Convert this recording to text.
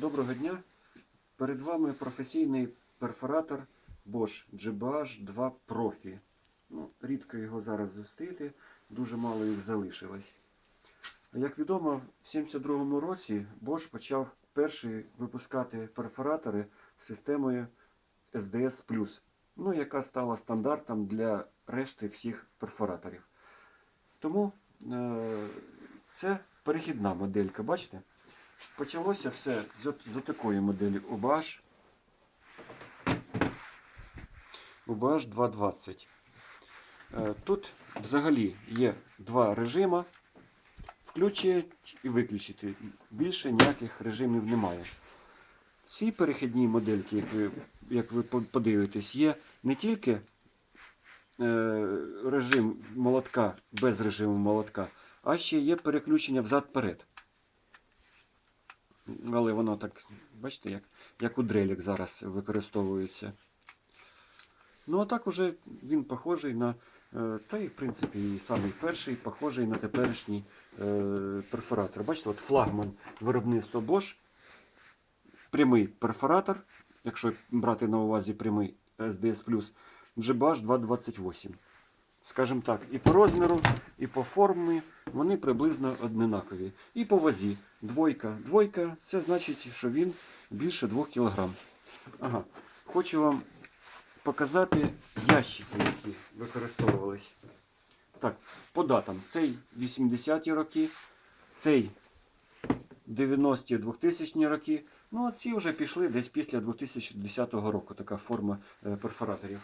Доброго дня. Перед вами професійний перфоратор Bosch GBH 2 Profi. Ну, рідко його зараз зустріти, дуже мало їх залишилось. Як відомо, в 72-му році Bosch почав перший випускати перфоратори з системою SDS ну, яка стала стандартом для решти всіх перфораторів. Тому е, це перехідна моделька, бачите? Почалося все з, з такої моделі UBH. UBH 220. Е, Тут взагалі є два режими. Включити і виключити. Більше ніяких режимів немає. Ці перехідні модельки, як ви, як ви подивитесь, є не тільки е, режим молотка без режиму молотка, а ще є переключення взад-перед. Але воно так, бачите, як, як у дрелік зараз використовується. Ну, а так уже він похожий на, е, та і в принципі і самий перший похожий на теперішній е, перфоратор. Бачите, от флагман виробництва Bosch. Прямий перфоратор, якщо брати на увазі прямий SDS+, GBH 228. Скажімо так, і по розміру, і по формі вони приблизно однакові. І по вазі. Двойка. Двойка це значить, що він більше 2 кг. Ага. Хочу вам показати ящики, які використовувались. Так, по датам. Цей 80-ті роки, цей 90-ті 2000 роки. Ну, а ці вже пішли десь після 2010 року, така форма е, перфораторів.